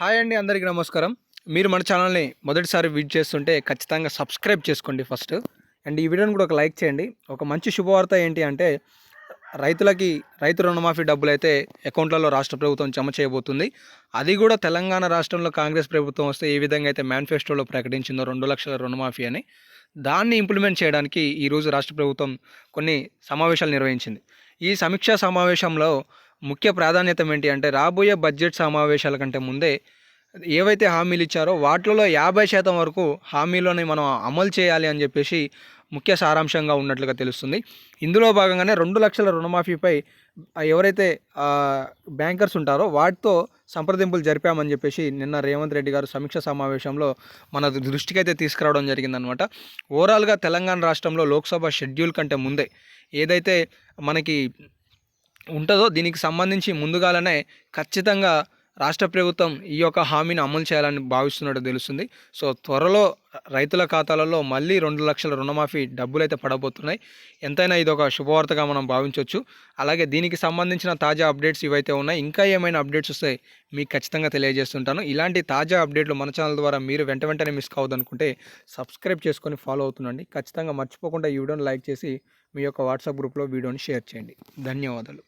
Hi అండి అందరికీ నమస్కారం. మీరు మన ఛానల్ని మొదటిసారి విజిట్ చేస్తుంటే ఖచ్చితంగా సబ్స్క్రైబ్ చేసుకోండి ఫస్ట్. అండ్ ఈ వీడియోని కూడా ఒక లైక్ చేయండి. ఒక మంచి శుభవార్త ఏంటి అంటే రైతులకి రైతు రుణమాఫీ డబ్బులు అయితే అకౌంట్లలో రాష్ట్ర ప్రభుత్వం జమ చేయబోతుంది. అది కూడా తెలంగాణ రాష్ట్రంలో కాంగ్రెస్ ప్రభుత్వం వస్తే ఏ విధంగా అయితే మేనిఫెస్టోలో ప్రకటించిందో రెండు లక్షల రుణమాఫీ అని దాన్ని ఇంప్లిమెంట్ చేయడానికి ఈరోజు రాష్ట్ర ప్రభుత్వం కొన్ని సమావేశాలు నిర్వహించింది. ఈ సమీక్షా సమావేశంలో ముఖ్య ప్రాధాన్యత ఏంటి అంటే రాబోయే బడ్జెట్ సమావేశాల కంటే ముందే ఏవైతే హామీలు ఇచ్చారో వాటిలో యాభై శాతం వరకు హామీలోని మనం అమలు చేయాలి అని చెప్పేసి ముఖ్య సారాంశంగా ఉన్నట్లుగా తెలుస్తుంది. ఇందులో భాగంగానే రెండు లక్షల రుణమాఫీపై ఎవరైతే బ్యాంకర్స్ ఉంటారో వాటితో సంప్రదింపులు జరిపామని చెప్పేసి నిన్న రేవంత్ రెడ్డి గారు సమీక్ష సమావేశంలో మన దృష్టికి అయితే తీసుకురావడం జరిగిందనమాట ఓవరాల్గా తెలంగాణ రాష్ట్రంలో లోక్సభ షెడ్యూల్ కంటే ముందే ఏదైతే మనకి ఉంటుందో దీనికి సంబంధించి ముందుగానే ఖచ్చితంగా రాష్ట్ర ప్రభుత్వం ఈ యొక్క హామీని అమలు చేయాలని భావిస్తున్నట్టు తెలుస్తుంది. సో త్వరలో రైతుల ఖాతాలలో మళ్ళీ రెండు లక్షల రుణమాఫీ డబ్బులు అయితే పడబోతున్నాయి. ఎంతైనా ఇది ఒక శుభవార్తగా మనం భావించవచ్చు అలాగే దీనికి సంబంధించిన తాజా అప్డేట్స్ ఇవైతే ఉన్నాయి. ఇంకా ఏమైనా అప్డేట్స్ వస్తే మీకు ఖచ్చితంగా తెలియజేస్తుంటాను. ఇలాంటి తాజా అప్డేట్లు మన ఛానల్ ద్వారా మీరు వెంట వెంటనే మిస్ కావద్దనుకుంటే సబ్స్క్రైబ్ చేసుకొని ఫాలో అవుతుండండి. ఖచ్చితంగా మర్చిపోకుండా ఈ వీడియోని లైక్ చేసి మీ యొక్క వాట్సాప్ గ్రూప్లో వీడియోని షేర్ చేయండి. ధన్యవాదాలు.